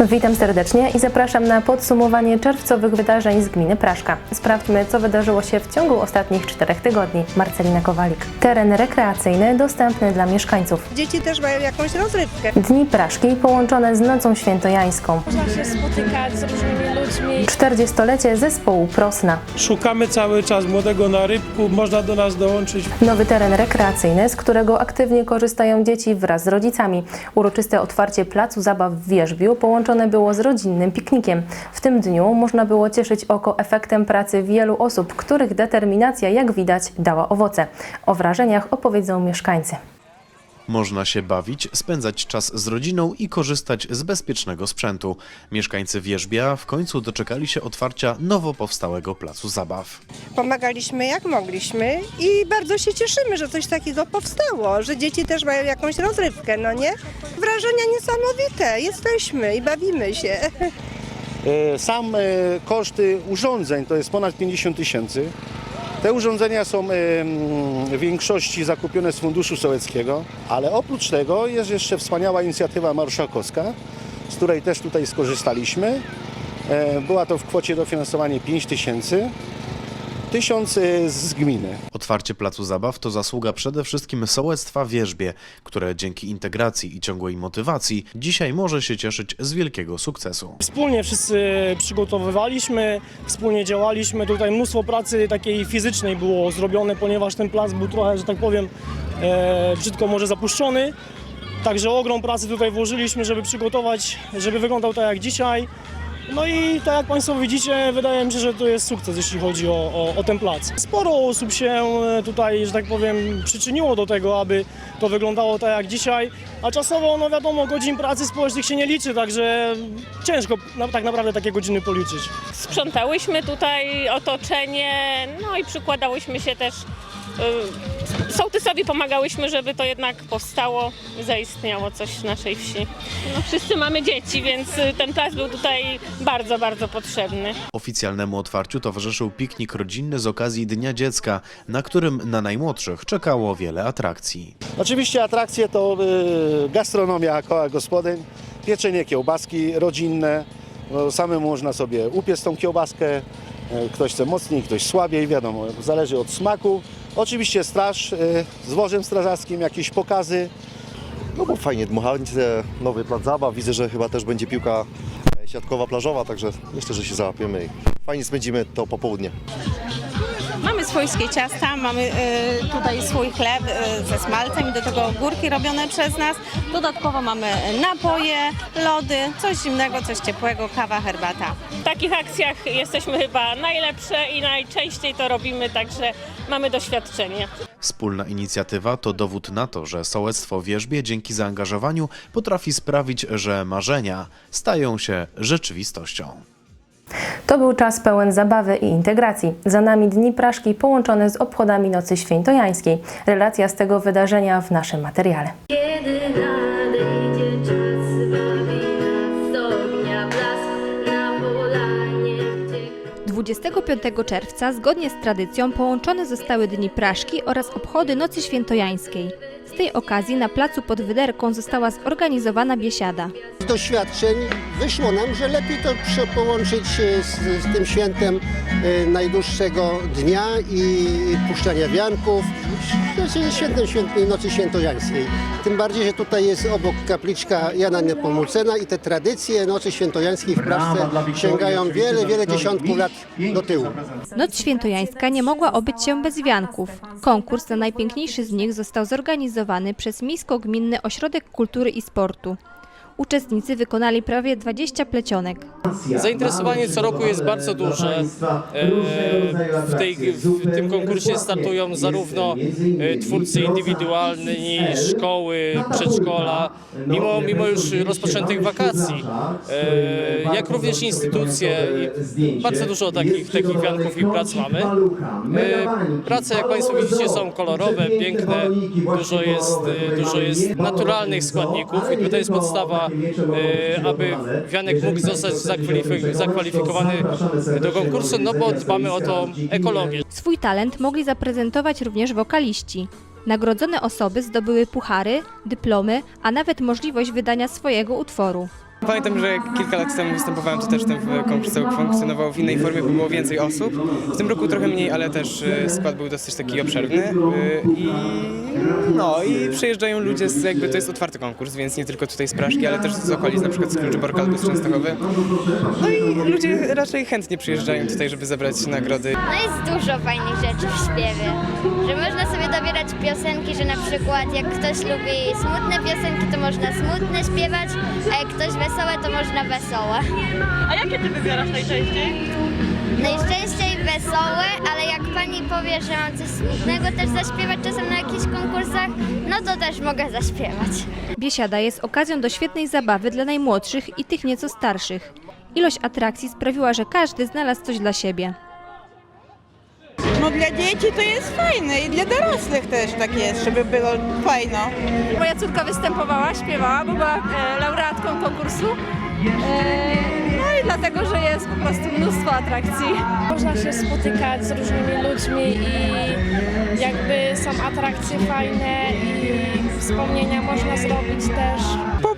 Witam serdecznie i zapraszam na podsumowanie czerwcowych wydarzeń z gminy Praszka. Sprawdźmy, co wydarzyło się w ciągu ostatnich czterech tygodni. Marcelina Kowalik. Teren rekreacyjny dostępny dla mieszkańców. Dzieci też mają jakąś rozrywkę. Dni Praszki połączone z Nocą Świętojańską. Można się spotykać z różnymi ludźmi. 40-lecie zespołu Prosna. Szukamy cały czas młodego na rybku, można do nas dołączyć. Nowy teren rekreacyjny, z którego aktywnie korzystają dzieci wraz z rodzicami. Uroczyste otwarcie placu zabaw w Wierzbiu połączone było z rodzinnym piknikiem. W tym dniu można było cieszyć oko efektem pracy wielu osób, których determinacja, jak widać, dała owoce. O wrażeniach opowiedzą mieszkańcy. Można się bawić, spędzać czas z rodziną i korzystać z bezpiecznego sprzętu. Mieszkańcy Wierzbia w końcu doczekali się otwarcia nowo powstałego placu zabaw. Pomagaliśmy jak mogliśmy i bardzo się cieszymy, że coś takiego powstało, że dzieci też mają jakąś rozrywkę, no nie? Wrażenia niesamowite, jesteśmy i bawimy się. E, Sam e, koszty urządzeń to jest ponad 50 tysięcy. Te urządzenia są w większości zakupione z Funduszu Sołeckiego, ale oprócz tego jest jeszcze wspaniała inicjatywa marszałkowska, z której też tutaj skorzystaliśmy. E, Była to w kwocie dofinansowanie 5 tysięcy, 1000 e, z gminy. Otwarcie placu zabaw to zasługa przede wszystkim sołectwa Wierzbie, które dzięki integracji i ciągłej motywacji dzisiaj może się cieszyć z wielkiego sukcesu. Wspólnie wszyscy przygotowywaliśmy, wspólnie działaliśmy. Tutaj mnóstwo pracy takiej fizycznej było zrobione, ponieważ ten plac był trochę, że tak powiem, e, brzydko może zapuszczony. Także ogrom pracy tutaj włożyliśmy, żeby przygotować, żeby wyglądał tak jak dzisiaj. No i tak jak Państwo widzicie, wydaje mi się, że to jest sukces, jeśli chodzi o, o, o ten plac. Sporo osób się e, tutaj, że tak powiem, przyczyniło do tego, aby to wyglądało tak jak dzisiaj, a czasowo, no wiadomo, godzin pracy społecznych się nie liczy, także ciężko na, tak naprawdę takie godziny policzyć. Sprzątałyśmy tutaj otoczenie, no i przykładałyśmy się też. Y, Sołtysowi pomagałyśmy, żeby to jednak powstało, zaistniało coś w naszej wsi. No, wszyscy mamy dzieci, więc y, ten plac był tutaj bardzo, bardzo potrzebny. Oficjalnemu otwarciu towarzyszył piknik rodzinny z okazji Dnia Dziecka, na którym na najmłodszych czekało wiele atrakcji. Oczywiście atrakcje to y, gastronomia koła gospodyń, pieczenie kiełbaski rodzinne. No, samemu można sobie upiec tą kiełbaskę. Y, Ktoś chce mocniej, ktoś słabiej, wiadomo, zależy od smaku. Oczywiście straż y, z wożem strażackim, jakieś pokazy. No bo fajnie dmuchające, nowy plac zabaw. Widzę, że chyba też będzie piłka e, siatkowa, plażowa, także myślę, że się załapiemy i fajnie spędzimy to popołudnie. Swojskie ciasta, mamy e, tutaj swój chleb e, ze smalcem i do tego górki robione przez nas. Dodatkowo mamy napoje, lody, coś zimnego, coś ciepłego, kawa, herbata. W takich akcjach jesteśmy chyba najlepsze i najczęściej to robimy, także mamy doświadczenie. Wspólna inicjatywa to dowód na to, że sołectwo Wierzbie dzięki zaangażowaniu potrafi sprawić, że marzenia stają się rzeczywistością. To był czas pełen zabawy i integracji. Za nami Dni Praszki połączone z obchodami Nocy Świętojańskiej. Relacja z tego wydarzenia w naszym materiale. Kiedy nadejdzie czas, bawi nas z ognia blask na polanie, gdzie 25 czerwca, zgodnie z tradycją, połączone zostały Dni Praszki oraz obchody Nocy Świętojańskiej. Z tej okazji na placu pod Wyderką została zorganizowana biesiada. Z doświadczeń wyszło nam, że lepiej to prze- połączyć e, z, z tym świętem e, najdłuższego dnia i puszczania wianków, znaczy świętem świętej Nocy Świętojańskiej. Tym bardziej, że tutaj jest obok kapliczka Jana Nepomucena i te tradycje Nocy Świętojańskiej w Praszce sięgają wiele, wiele dziesiątków lat do tyłu. Noc Świętojańska nie mogła obyć się bez wianków. Konkurs na najpiękniejszy z nich został zorganizowany przez Miejsko-Gminny Ośrodek Kultury i Sportu. Uczestnicy wykonali prawie 20 plecionek. Zainteresowanie co roku jest bardzo duże. E, W, tej, w tym konkursie startują zarówno e, twórcy indywidualni, szkoły, przedszkola, mimo, mimo już rozpoczętych wakacji, e, jak również instytucje. Bardzo dużo takich, takich wianków i prac mamy. Prace, jak Państwo widzicie, są kolorowe, piękne, dużo jest, dużo jest naturalnych składników i to jest podstawa, e, aby wianek mógł zostać zakwalifik- zakwalifikowany do konkursu, no bo dbamy o tą ekologię. Swój talent mogli zaprezentować również wokaliści. Nagrodzone osoby zdobyły puchary, dyplomy, a nawet możliwość wydania swojego utworu. Pamiętam, że kilka lat temu występowałem, to też ten konkurs funkcjonował w innej formie, bo było więcej osób. W tym roku trochę mniej, ale też e, skład był dosyć taki obszerny. E, I no i przyjeżdżają ludzie, z, jakby to jest otwarty konkurs, więc nie tylko tutaj z Praszki, ale też z okolic, na przykład z Kluczyborka albo z Częstochowy. No i ludzie raczej chętnie przyjeżdżają tutaj, żeby zebrać nagrody. No jest dużo fajnych rzeczy w śpiewie, że można sobie dobierać piosenki, że na przykład jak ktoś lubi smutne piosenki, to można smutne śpiewać, a jak ktoś wesołe, to można wesołe. A jakie ty wybierasz najczęściej? Najczęściej wesołe, ale jak pani powie, że mam coś smutnego też zaśpiewać czasem na jakichś konkursach, no to też mogę zaśpiewać. Biesiada jest okazją do świetnej zabawy dla najmłodszych i tych nieco starszych. Ilość atrakcji sprawiła, że każdy znalazł coś dla siebie. Dla dzieci to jest fajne i dla dorosłych też tak jest, żeby było fajno. Moja córka występowała, śpiewała, bo była e, laureatką konkursu. E, no i dlatego, że jest po prostu mnóstwo atrakcji. Można się spotykać z różnymi ludźmi i jakby są atrakcje fajne i wspomnienia można zrobić też.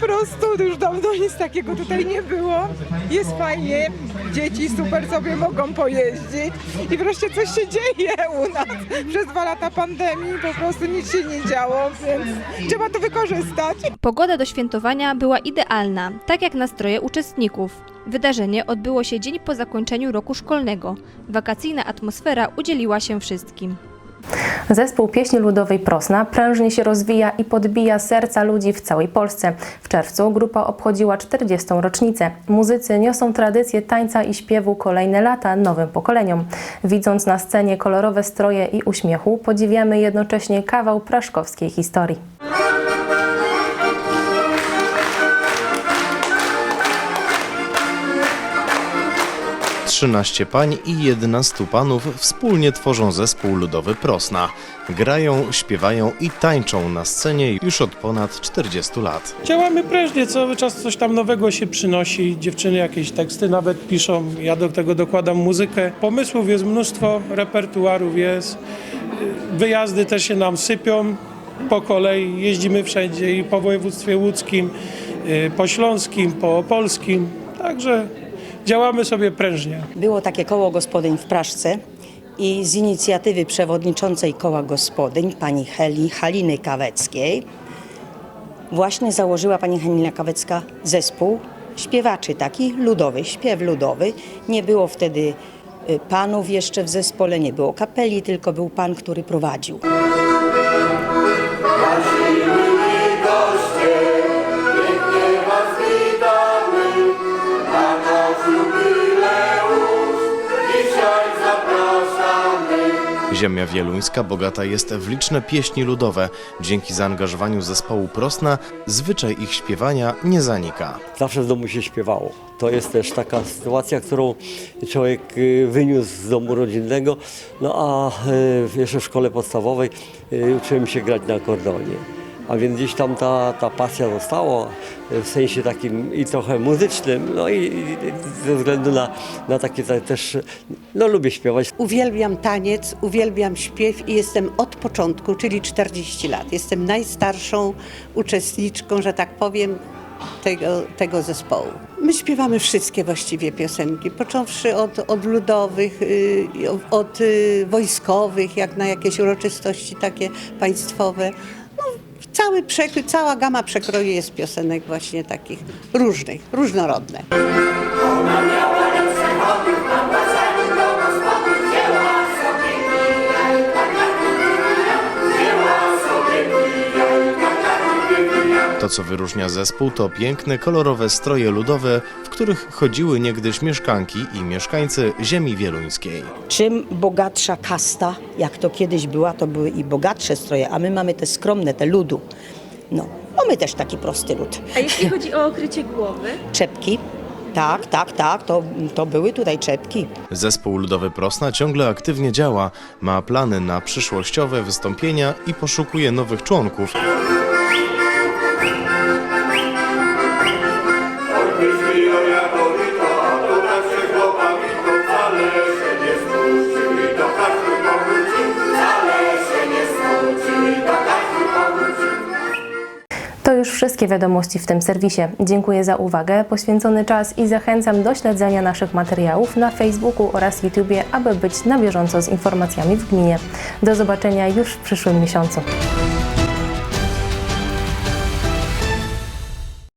Po prostu już dawno nic takiego tutaj nie było. Jest fajnie, dzieci super sobie mogą pojeździć i wreszcie coś się dzieje u nas. Przez dwa lata pandemii po prostu nic się nie działo, więc trzeba to wykorzystać. Pogoda do świętowania była idealna, tak jak nastroje uczestników. Wydarzenie odbyło się dzień po zakończeniu roku szkolnego. Wakacyjna atmosfera udzieliła się wszystkim. Zespół pieśni ludowej Prosna prężnie się rozwija i podbija serca ludzi w całej Polsce. W czerwcu grupa obchodziła 40. rocznicę. Muzycy niosą tradycję tańca i śpiewu kolejne lata nowym pokoleniom. Widząc na scenie kolorowe stroje i uśmiechu, podziwiamy jednocześnie kawał praszkowskiej historii. Trzynaście pań i 11 panów wspólnie tworzą zespół ludowy Prosna. Grają, śpiewają i tańczą na scenie już od ponad 40 lat. Działamy prężnie, cały czas coś tam nowego się przynosi. Dziewczyny jakieś teksty nawet piszą, ja do tego dokładam muzykę. Pomysłów jest mnóstwo, repertuarów jest. Wyjazdy też się nam sypią po kolei. Jeździmy wszędzie i po województwie łódzkim, y, po śląskim, po opolskim. Także działamy sobie prężnie. Było takie koło gospodyń w Praszce i z inicjatywy przewodniczącej koła gospodyń, pani Heli, Haliny Kaweckiej, właśnie założyła pani Halina Kawecka zespół śpiewaczy, taki ludowy, śpiew ludowy. Nie było wtedy y, panów jeszcze w zespole, nie było kapeli, tylko był pan, który prowadził. Ziemia wieluńska bogata jest w liczne pieśni ludowe. Dzięki zaangażowaniu zespołu Prosna zwyczaj ich śpiewania nie zanika. Zawsze w domu się śpiewało. To jest też taka sytuacja, którą człowiek y, wyniósł z domu rodzinnego. No a y, jeszcze w szkole podstawowej y, uczyłem się grać na akordeonie. A więc gdzieś tam ta, ta pasja została w sensie takim i trochę muzycznym, no i, i ze względu na, na takie te- też, no lubię śpiewać. Uwielbiam taniec, uwielbiam śpiew i jestem od początku, czyli 40 lat. Jestem najstarszą uczestniczką, że tak powiem, tego, tego zespołu. My śpiewamy wszystkie właściwie piosenki, począwszy od, od ludowych, y, od y, wojskowych, jak na jakieś uroczystości takie państwowe. Cały przekrój, cała gama przekroju jest piosenek właśnie takich różnych, różnorodne. To, co wyróżnia zespół, to piękne, kolorowe stroje ludowe, w których chodziły niegdyś mieszkanki i mieszkańcy ziemi wieluńskiej. Czym bogatsza kasta, jak to kiedyś była, to były i bogatsze stroje, a my mamy te skromne, te ludu. No, mamy też taki prosty lud. A jeśli chodzi o okrycie głowy? Czepki, tak, tak, tak, to, to były tutaj czepki. Zespół ludowy Prosna ciągle aktywnie działa, ma plany na przyszłościowe wystąpienia i poszukuje nowych członków. Już wszystkie wiadomości w tym serwisie. Dziękuję za uwagę, poświęcony czas i zachęcam do śledzenia naszych materiałów na Facebooku oraz YouTubie, aby być na bieżąco z informacjami w gminie. Do zobaczenia już w przyszłym miesiącu.